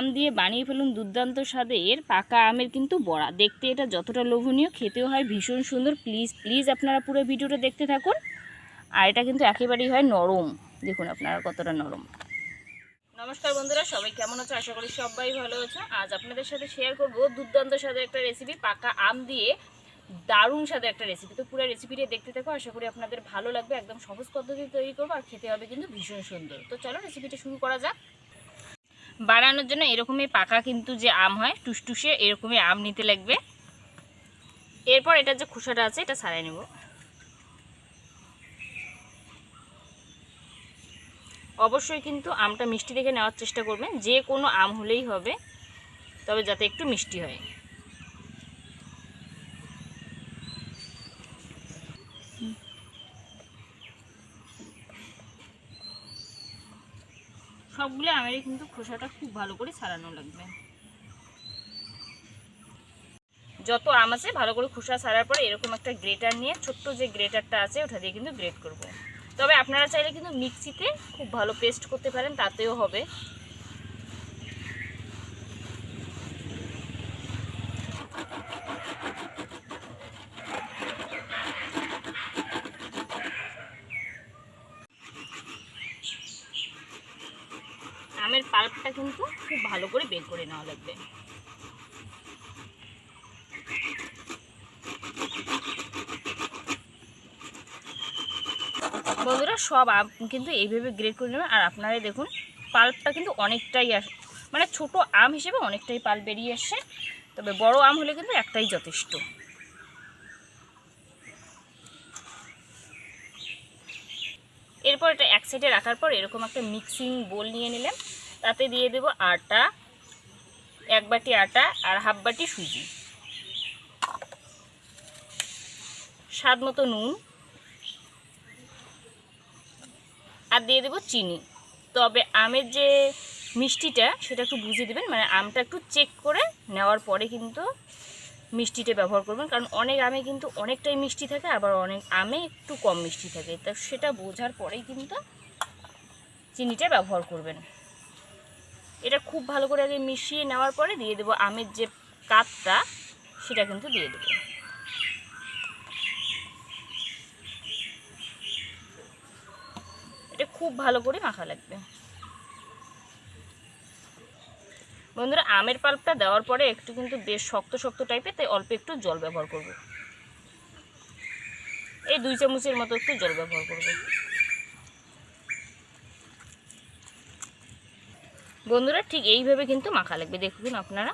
আম দিয়ে বানিয়ে ফেলুন দুর্দান্ত স্বাদের পাকা আমের কিন্তু বড়া। দেখতে এটা যতটা লোভনীয়, খেতেও হয় ভীষণ সুন্দর। প্লিজ প্লিজ আপনারা পুরো ভিডিওটা দেখতে থাকুন। আর এটা কিন্তু একেবারেই হয় নরম। দেখুন আপনারা কতটা নরম। নমস্কার বন্ধুরা, সবাই কেমন আছো? আশা করি সবাই ভালো আছো। আজ আপনাদের সাথে শেয়ার করব দুর্দান্ত স্বাদের একটা রেসিপি পাকা আম দিয়ে দারুণ স্বাদের একটা রেসিপি তো পুরো রেসিপিটা দেখতে থাকো, আশা করি আপনাদের ভালো লাগবে। একদম সহজ পদ্ধতিতে তৈরি করব আর খেতে হবে কিন্তু ভীষণ সুন্দর। তো চলো রেসিপিটা শুরু করা যাক। বানানোর জন্য এরকমই পাকা কিন্তু যে আম হয়, টুসটুসে এরকমই আম নিতে লাগবে। এরপর এটা যে খোসাটা আছে, এটা সারাই নেব। অবশ্যই কিন্তু আমটা মিষ্টি দেখে নেওয়ার চেষ্টা করবেন, যে কোনো আম হলেই হবে, তবে যাতে একটু মিষ্টি হয়। সবগুলো আমেরই কিন্তু খোসাটা খুব ভালো করে ছাড়ানো লাগবে। যত আম আছে, ভালো করে খোসা ছাড়ার পরে এরকম একটা গ্রেটার নিয়ে, ছোট্ট যে গ্রেটারটা আছে, ওটা দিয়ে কিন্তু গ্রেট করব। তবে আপনারা চাইলে কিন্তু মিক্সিতে খুব ভালো পেস্ট করতে পারেন, তাতেও হবে। পাল্পটা কিন্তু খুব ভালো করে বের করে নেওয়া লাগবে। বন্ধুরা, সব কিন্তু এইভাবে গ্রেড করে নেবেন। আর আপনারা দেখুন, পাল্পটা কিন্তু অনেকটাই আস মানে ছোট আম হিসেবে অনেকটাই পাল্প বেরিয়ে আসে তবে বড় আম হলে কিন্তু একটাই যথেষ্ট। এরপর এটা এক সাইডে রাখার পর এরকম একটা মিক্সিং বোল নিয়ে নিলাম। তাতে দিয়ে দেব আটা, এক বাটি আটা আর হাফ বাটি সুজি। স্বাদ মতো নুন। আর দিয়ে দেবো চিনি। তবে আমের যে মিষ্টিটা, সেটা একটু বুঝিয়ে দেবেন। মানে আমটা একটু চেক করে নেওয়ার পরে কিন্তু মিষ্টিটা ব্যবহার করবেন। কারণ অনেক আমে কিন্তু অনেকটাই মিষ্টি থাকে, আবার অনেক আমে একটু কম মিষ্টি থাকে। তা সেটা বোঝার পরেই কিন্তু চিনিটা ব্যবহার করবেন। এটা খুব ভালো করে আগে মিশিয়ে নেওয়ার পরে দিয়ে দেবো আমের যে কাপটা, সেটা কিন্তু দিয়ে দেবো। এটা খুব ভালো করে মাখা লাগবে। বন্ধুরা, আমের পাল্পটা দেওয়ার পরে একটু কিন্তু বেশ শক্ত শক্ত টাইপের তাই অল্প একটু জল ব্যবহার করব। এই দুই চামচের মতো একটু জল ব্যবহার করব। বন্ধুরা ঠিক এইভাবে কিন্তু মাখা লাগবে। দেখুন আপনারা।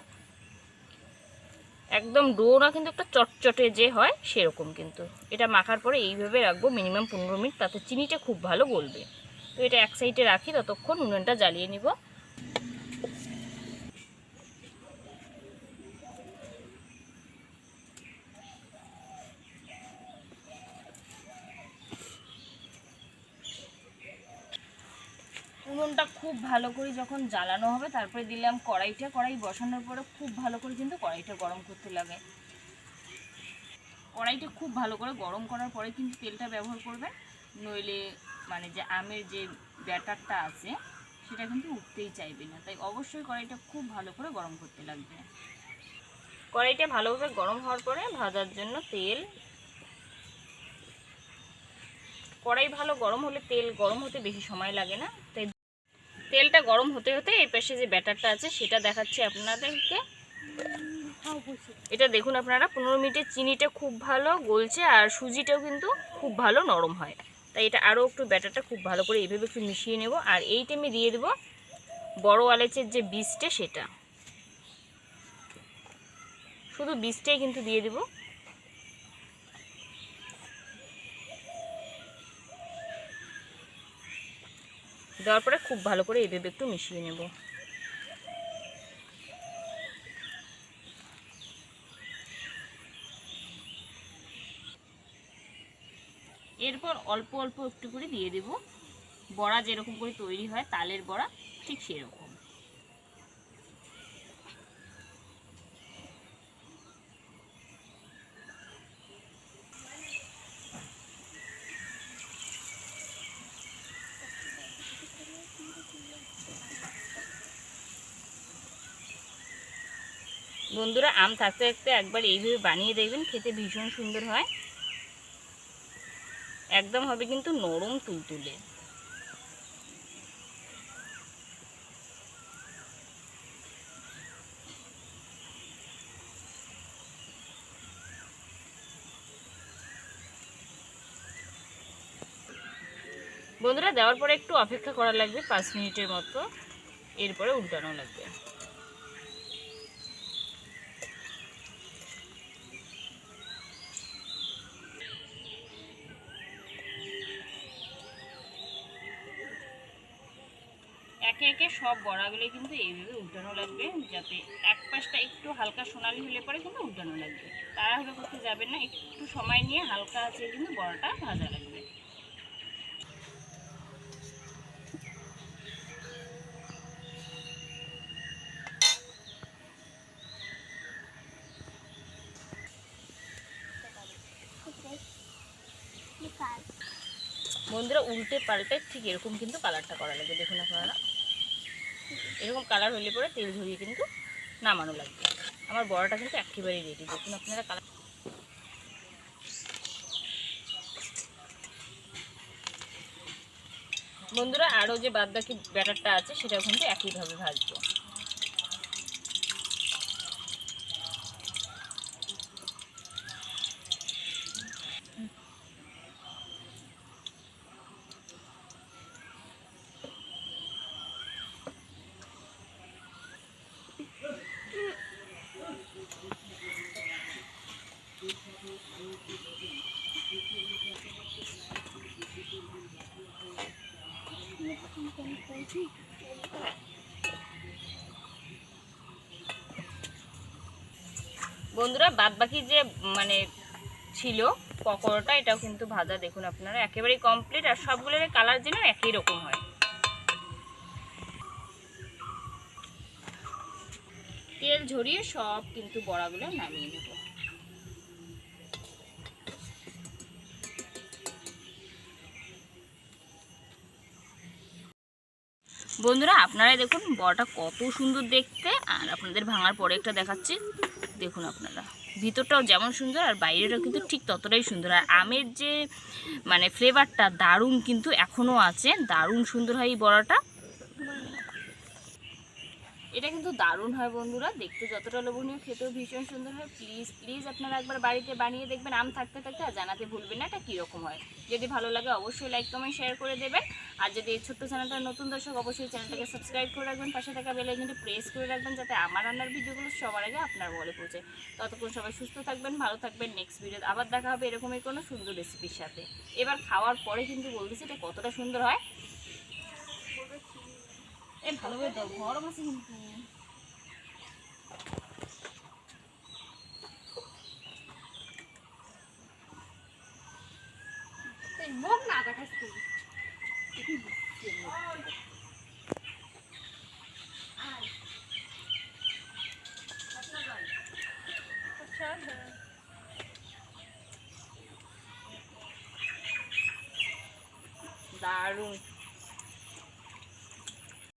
একদম ডোনা কিন্তু একটা চটচটে যে হয় সেরকম কিন্তু। এটা মাখার পরে এইভাবে রাখব মিনিমাম পনেরো মিনিট। তাতে চিনিটা খুব ভালো গলবে। তো এটা এক সাইডে রাখি, ততক্ষণ উনুনটা জ্বালিয়ে নিব। উনুনটা খুব ভালো করে যখন জ্বালানো হবে, তারপরে দিলাম কড়াইটা। কড়াই বসানোর পরে খুব ভালো করে কিন্তু কড়াইটা গরম করতে লাগে। কড়াইটা খুব ভালো করে গরম করার পরে কিন্তু তেলটা ব্যবহার করবেন। নইলে মানে যে আমের যে ব্যাটারটা আছে, সেটা কিন্তু উঠতেই চাইবে না। তাই অবশ্যই কড়াইটা খুব ভালো করে গরম করতে লাগবে। কড়াইটা ভালোভাবে গরম হওয়ার পরে ভাজার জন্য তেল। কড়াই ভালো গরম হলে তেল গরম হতে বেশি সময় লাগে না। তেলটা গরম হতে হতে এই পাশে যে ব্যাটারটা আছে, সেটা দেখাচ্ছি আপনাদেরকে। এটা দেখুন আপনারা, পনেরো মিনিটের চিনিটা খুব ভালো গলছে আর সুজিটাও কিন্তু খুব ভালো নরম হয়। তাই এটা আরও একটু ব্যাটারটা খুব ভালো করে এইভাবে একটু মিশিয়ে নেব। আর এই টাইমে দিয়ে দেবো বড় আলেচের যে বীজটা সেটা। শুধু বীজটাই কিন্তু দিয়ে দেবো। দেওয়ার পরে খুব ভালো করে এভাবে একটু মিশিয়ে নেব। এরপর অল্প অল্প একটু করে দিয়ে দেব। বড়া যেরকম করে তৈরি হয়, তালের বড়া ঠিক সেরকম। বন্ধুরা, আম থাকতে থাকতে একবার এইভাবে বানিয়ে দেখবেন, খেতে ভীষণ সুন্দর হয়। একদম হবে কিন্তু নরম তুলতুলে। বন্ধুরা, দেওয়ার পরে একটু অপেক্ষা করা লাগবে, পাঁচ মিনিটের মতো। এরপরে উল্টানো লাগবে। একে একে সব বড়াগুলো কিন্তু এইভাবে উল্টানো লাগবে, যাতে এক পাশটা একটু হালকা সোনালি হলে পরে কিন্তু উল্টানো লাগবে। তাড়াহুড়ো করতে যাবেন না, একটু সময় নিয়ে হালকা আছে কিন্তু বড়াটা ভাজা লাগবে। বন্ধুরা উল্টে পাল্টে ঠিক এরকম কিন্তু কালারটা করা লাগবে দেখুন আপনারা। এরকম কালার হলে পরে তেল ঝরিয়ে কিন্তু নামানো লাগবে। আমার বড়াটা কিন্তু একেবারেই রেডি দেখুন আপনারা কালার বন্ধুরা আরও যে বাদ বাকি ব্যাটারটা আছে, সেটাও কিন্তু একইভাবে ভাজবো। বন্ধুরা বাদ বাকি যে মানে ছিল পকোড়াটা, এটাও কিন্তু ভাজা, দেখুন আপনারা, একেবারেই কমপ্লিট আর সবগুলোর কালার যেন একই রকম হয়। তেল ঝরিয়ে সব কিন্তু বড়াগুলো নামিয়ে নেব। বন্ধুরা, আপনারাই দেখুন বড়াটা কত সুন্দর দেখতে, আর আপনাদের ভাঙার পরে একটা দেখাচ্ছি। দেখুন আপনারা। ভিতরটাও যেমন সুন্দর আর বাইরেটাও কিন্তু ঠিক ততটাই সুন্দর। আর আমের যে মানে ফ্লেভারটা দারুণ কিন্তু এখনও আছে। দারুণ সুন্দর হয় এই বড়াটা। এটা কিন্তু দারুণ হয় বন্ধুরা। দেখতে যতটা লোভনীয়, খেতেও ভীষণ সুন্দর হয়। প্লিজ প্লিজ আপনারা একবার বাড়িতে বানিয়ে দেখবেন। আম থাকতে থাকতে আর জানাতে ভুলবেন না, এটা কীরকম হয়। যদি ভালো লাগে অবশ্যই লাইক কমেন্ট শেয়ার করে দেবেন। আর যদি এই ছোট্ট চ্যানেলটা নতুন দর্শক, অবশ্যই চ্যানেলটাকে সাবস্ক্রাইব করে রাখবেন। পাশে থাকা বেলে কিন্তু প্রেস করে রাখবেন, যাতে আমার রান্নার ভিডিওগুলো সবার আগে আপনার বলে পৌঁছে। ততক্ষণ সবাই সুস্থ থাকবেন, ভালো থাকবেন। নেক্সট ভিডিও আবার দেখা হবে এরকমই কোনো সুন্দর রেসিপির সাথে। এবার খাওয়ার পরে কিন্তু বলতেছি এটা কতটা সুন্দর হয়। গরম আছে কিন্তু। মুখ না দেখাস তুই। দারুণ।